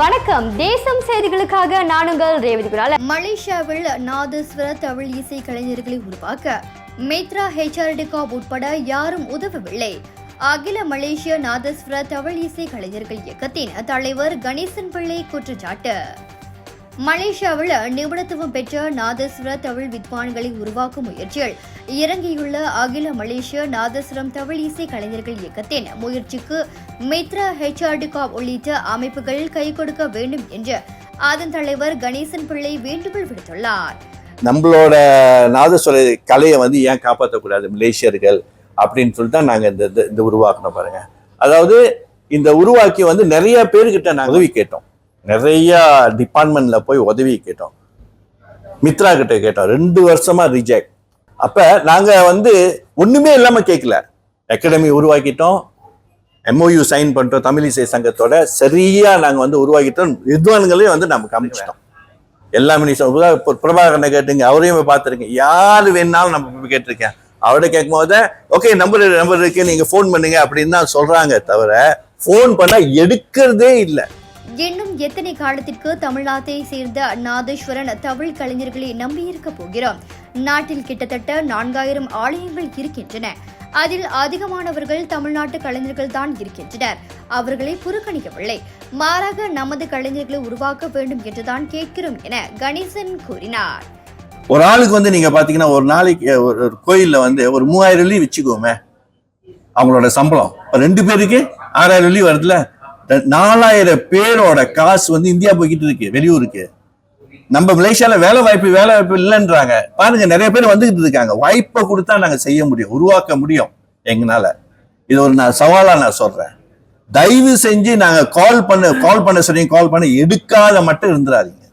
வணக்கம். தேசம் செய்திகளுக்காக நானுங்கள் ரேவதி குலால மலேசியாவில் நாதஸ்வர தமிழ் இசை கலைஞர்களை உருவாக்க மித்ரா ஹெச்ஆர்டிகா உட்பட யாரும் உதவவில்லை. அகில மலேசிய நாதஸ்வர தமிழ் இசை கலைஞர்கள் இயக்கத்தின் தலைவர் கணேசன் பிள்ளை குற்றச்சாட்டு. மலேசியாவில் நிபுணத்துவம் பெற்ற நாதஸ்வர தமிழ் வித்வான்களை உருவாக்கும் முயற்சியில் இறங்கியுள்ள அகில மலேசிய நாதஸ்வரம் தமிழ் இசை கலைஞர்கள் இயக்கத்தின் முயற்சிக்கு மித்ரா ஹெச்ஆர்டிகாப் உள்ளிட்ட அமைப்புகள் கை கொடுக்க வேண்டும் என்று அதன் தலைவர் கணேசன் பிள்ளை வேண்டுகோள் விடுத்துள்ளார். நம்மளோட நாதஸ்வர கலையை வந்து ஏன் காப்பாற்றக்கூடாது மலேசியர்கள் அப்படின்னு சொல்லிட்டு தான் நாங்கள் இந்த இந்த- இந்த உருவாக்கணும் பாருங்க. அதாவது இந்த உருவாக்கி வந்து நிறைய பேர்கிட்ட நாங்கள் உதவி கேட்டோம். நிறையா டிபார்ட்மெண்ட்ல போய் உதவி கேட்டோம். மித்ரா கிட்ட கேட்டோம். ரெண்டு வருஷமா ரிஜெக்ட் அப்ப நாங்க வந்து ஒண்ணுமே இல்லாம கேட்கல அகாடமி உருவாக்கிட்டோம். எம்ஓயு சைன் பண்ணிட்டோம் தமிழ் இசை சங்கத்தோட. சரியா நாங்க வந்து உருவாக்கிட்டோம். வித்வான்களையும் வந்து நம்ம காமிச்சிட்டோம். எல்லா மினிஸ்டர் இப்போ பிரபாகரனை கேட்டுங்க. அவரையும் போய் பார்த்துருக்கேன் யார் வேணாலும் நம்ம கேட்டிருக்கேன். அவர்கிட்ட கேட்கும் போது ஓகே நம்பர் நம்பர் இருக்கு. நீங்க ஃபோன் பண்ணுங்க. அப்படின்னு தான் சொல்றாங்க தவிர ஃபோன் பண்ணா எடுக்கிறதே இல்லை. இன்னும் எத்தனை காலத்திற்கு தமிழ்நாட்டை சேர்ந்த நாதேஸ்வரன் தமிழ் கலைஞர்களை நம்பியிருக்க போகிறோம்? நாட்டில் கிட்டத்தட்ட நான்காயிரம் ஆலயங்கள் இருக்கின்றன. அதில் அதிகமானவர்கள் தமிழ்நாட்டு கலைஞர்கள் தான் இருக்கின்றனர். அவர்களை புறக்கணிக்கவில்லை. மாறாக நமது கலைஞர்களை உருவாக்க வேண்டும் என்றுதான் கேட்கிறோம் என கணேசன் கூறினார். ஒரு ஆளுக்கு வந்து நீங்க பாத்தீங்கன்னா ஒரு நாளைக்கு ஒரு கோயில்ல வந்து ஒரு மூவாயிரம் வெள்ளி வச்சுக்கோமே. அவங்களோட சம்பளம். ரெண்டு பேருக்கு ஆறாயிரம் வெள்ளி வருதுல நாலாயிரம் பேரோட காசு வந்து இந்தியா போய்கிட்டு இருக்கு வெளியூருக்கு. நம்ம மலேசியால வேலை வாய்ப்பு வேலை வாய்ப்பு இல்லைன்றாங்க. பாருங்க நிறைய பேர் வந்துகிட்டு இருக்காங்க. வாய்ப்பை கொடுத்தா நாங்க செய்ய முடியும் உருவாக்க முடியும் எங்கனால இது ஒரு நான் சவாலா நான் சொல்றேன். தயவு செஞ்சு நாங்க கால் பண்ண கால் பண்ண சொல்லி கால் பண்ண எடுக்காத மட்டும் இருந்துடாதீங்க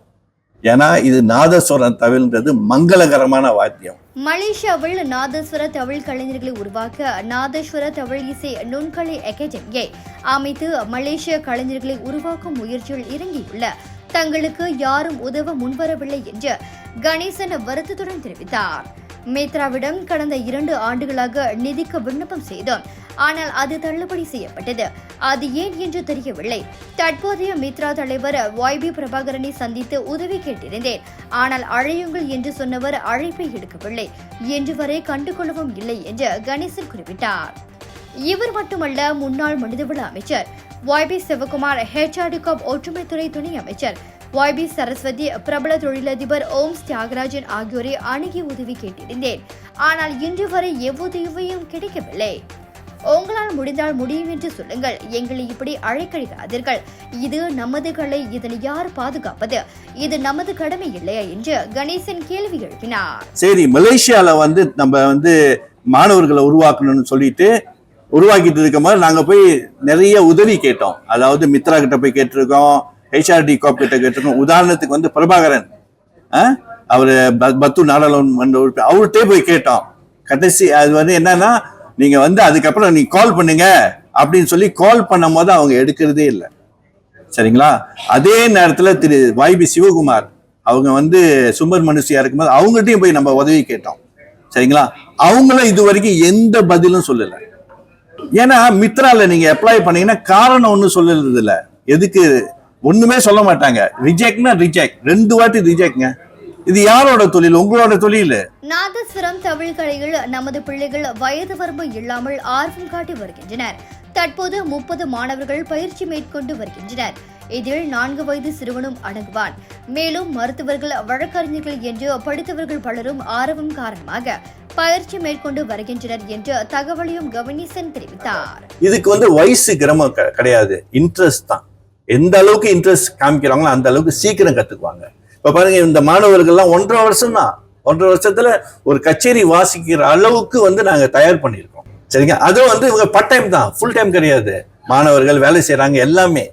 ஏன்னா இது நாதஸ்வரம் தவிர்ன்றது மங்களகரமான வாத்தியம். மலேசியாவில் நாதஸ்வர தமிழ் கலைஞர்களை உருவாக்க நாதஸ்வர தமிழ் இசை நுண்கலை அகாடமியை அமைத்து மலேசிய கலைஞர்களை உருவாக்கும் முயற்சியில் இறங்கியுள்ள தங்களுக்கு யாரும் உதவ முன்வரவில்லை என்று கணேசன் வருத்தத்துடன் தெரிவித்தார். மேத்ராவிடம் கடந்த இரண்டு ஆண்டுகளாக நிதிக்கு விண்ணப்பம் செய்தோம். ஆனால் அது தள்ளுபடி செய்யப்பட்டது. அது ஏன் என்று தெரியவில்லை. தற்போதைய மித்ரா தலைவர் வாய்பி பிரபாகரனை சந்தித்து உதவி கேட்டிருந்தேன். ஆனால் அழையுங்கள் என்று சொன்னவர் அழைப்பை எடுக்கவில்லை. என்று வரை கண்டுகொள்ளவும் இல்லை என்று கணேசன் குறிப்பிட்டார். இவர் மட்டுமல்ல முன்னாள் மனிதவள அமைச்சர். வாய்பி சிவகுமார் ஹெச்ஆர்டிகாப் ஒற்றுமைத்துறை துணை அமைச்சர். வாய்பி சரஸ்வதி பிரபல தொழிலதிபர் ஓம்ஸ் தியாகராஜன் ஆகியோரை அணுகி உதவி கேட்டிருந்தேன். ஆனால் இன்று வரை எவ்வுதவியும் கிடைக்கவில்லை. உங்களால் முடிந்தால் முடியும் என்று சொல்லுங்கள். எங்களை இப்படி அழைக்கழிக்காதீர்கள். இது நமது கலை இதனை யார் பாதுகாப்பது? இது நமது கடமை இல்லையா என்று கணேசன் கேள்வி எழுப்பினார். சரி மலேசியால வந்து நம்ம வந்து மாணவர்களை உருவாக்கணும்னு சொல்லிட்டு உருவாக்கிட்டு இருக்க மாதிரி நாங்க போய் நிறைய உதவி கேட்டோம். அதாவது மித்ரா கிட்ட போய் கேட்டிருக்கோம். ஹெச்ஆர்டி காப் கிட்ட கேட்டிருக்கோம் உதாரணத்துக்கு வந்து பிரபாகரன் அவர் ப- பத்து நாடாளுமன்ற உறுப்பினர். அவர்கிட்டே போய் கேட்டோம். கடைசி அது வந்து என்னன்னா நீங்க வந்து அதுக்கப்புறம் நீ கால் பண்ணுங்க அப்படின்னு சொல்லி கால் பண்ணும் போது அவங்க எடுக்கிறதே இல்லை. சரிங்களா? அதே நேரத்தில் திரு வைபி சிவகுமார் அவங்க வந்து சுமர் மனுஷியா இருக்கும்போது அவங்ககிட்டையும் போய் நம்ம உதவி கேட்டோம். சரிங்களா? அவங்களும் இது வரைக்கும் எந்த பதிலும் சொல்லலை. ஏன்னா மித்ரால நீங்க அப்ளை பண்ணீங்கன்னா காரணம் ஒன்றும் சொல்லறது இல்லை எதுக்கு ஒண்ணுமே சொல்ல மாட்டாங்க. ரிஜெக்ட்னா ரிஜெக்ட் ரெண்டு வாட்டி ரிஜெக்ட்ங்க இது யாரோட தொழில்? உங்களோட தொழில். நாதஸ்வரம் தமிழ் கலையில் நமது பிள்ளைகள் வயது வரம்பு இல்லாமல் ஆர்வம் காட்டி வருகின்றனர். தற்போது முப்பது மாணவர்கள் பயிற்சி மேற்கொண்டு வருகின்றனர். இதில் நான்கு வயது சிறுவனும் அடங்குவான். மேலும் மருத்துவர்கள் வழக்கறிஞர்கள் என்று படித்தவர்கள் பலரும் ஆர்வம் காரணமாக பயிற்சி மேற்கொண்டு வருகின்றனர் என்று தகவலையும் கவனிசன் தெரிவித்தார். இதுக்கு வந்து வயசு கிரமம் கிடையாது. இன்ட்ரெஸ்ட் தான். எந்த அளவுக்கு இன்ட்ரெஸ்ட் காமிக்கிறாங்களோ அந்த அளவுக்கு சீக்கிரம் கத்துக்குவாங்க. இப்போ பாருங்க இந்த மாணவர்கள்லாம் ஒன்றரை வருஷம் தான் ஒன்றரை வருஷத்துல ஒரு கச்சேரி வாசிக்கிற அளவுக்கு வந்து நாங்க தயார் பண்ணியிருக்கோம். சரிங்க அதுவும் வந்து இவங்க பார்ட் டைம் தான். ஃபுல் டைம் கிடையாது. மாணவர்கள் வேலை செய்கிறாங்க எல்லாமே.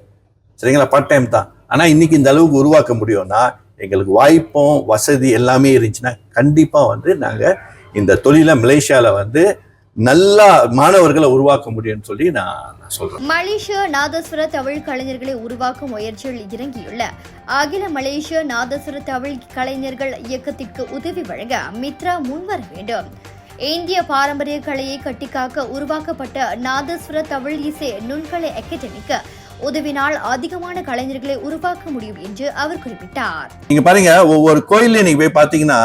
சரிங்களா? பார்ட் டைம் தான். ஆனா இன்னைக்கு இந்த அளவுக்கு உருவாக்க முடியும்னா எங்களுக்கு வாய்ப்பும் வசதி எல்லாமே இருந்துச்சுன்னா கண்டிப்பா வந்து நாங்க இந்த தொழிலை மலேசியால வந்து நல்லா மாணவர்களை உருவாக்க முடியும்னு சொல்லி நான் சொல்றேன். மலேசிய நாதஸ்வர தமிழ் கலைஞர்களை உருவாக்கும் முயற்சியில் இறங்கியுள்ள அகில மலேசிய நாதஸ்வர தமிழ் கலைஞர்கள் இயக்கத்திற்கு உதவி வழங்க மித்ரா முன்வர வேண்டும். இந்திய பாரம்பரிய கலையை கட்டிக்காக்க உருவாக்கப்பட்ட நாதஸ்வர தமிழ் இசை நுண்கலை அகாடமிக்கு உதவினால் அதிகமான கலைஞர்களை உருவாக்க முடியும் என்று அவர் குறிப்பிட்டார். நீங்க பாருங்க ஒவ்வொரு கோயில்ல நீங்க போய் பாத்தீங்கன்னா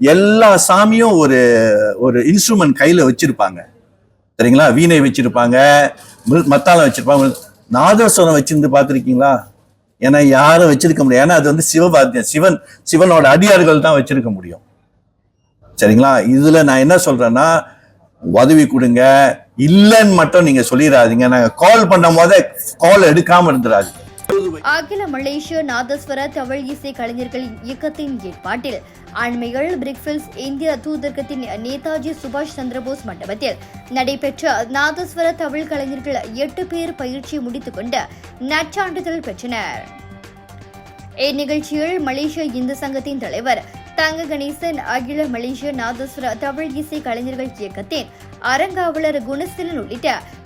எல்லா சாமியும் ஒரு ஒரு இன்ஸ்ட்ருமெண்ட் கையில வச்சிருப்பாங்க. சரிங்களா? வீணை வச்சிருப்பாங்க மிரு- மத்தாளம் வச்சிருப்பாங்க. நாதஸ்வரம் வச்சிருந்து பார்த்துருக்கீங்களா? ஏன்னா யாரும் வச்சிருக்க முடியாது. ஏன்னா அது வந்து சிவபாத்தியம் சிவன் சிவனோட அடியார்கள் தான் வச்சிருக்க முடியும். சரிங்களா? இதுல நான் என்ன சொல்றேன்னா உதவி கொடுங்க. இல்லைன்னு மட்டும் நீங்க சொல்லிடாதீங்க நாங்க கால் பண்ணும் போதே கால் எடுக்காம இருந்துடாதீங்க அகில மலேசிய நாதஸ்வர தமிழ் இசை கலைஞர்களின் இயக்கத்தின் ஏற்பாட்டில் அண்மையில் பிரிக்ஃபில்ஸ் இந்திய தூதரகத்தின் நேதாஜி சுபாஷ் சந்திரபோஸ் மண்டபத்தில் நடைபெற்ற நாதஸ்வர தமிழ் கலைஞர்கள் எட்டு பேர் பயிற்சி முடித்துக்கொண்டு நற்சான்றிதழ் பெற்றனர். இந்நிகழ்ச்சியில் மலேசிய இந்து சங்கத்தின் தலைவர் தங்க கணேசன் அகில மலேசிய நாதஸ்வர தமிழ் இசை கலைஞர்கள் இயக்கத்தின் அறங்காவலர் குணசீலன் உள்ளிட்ட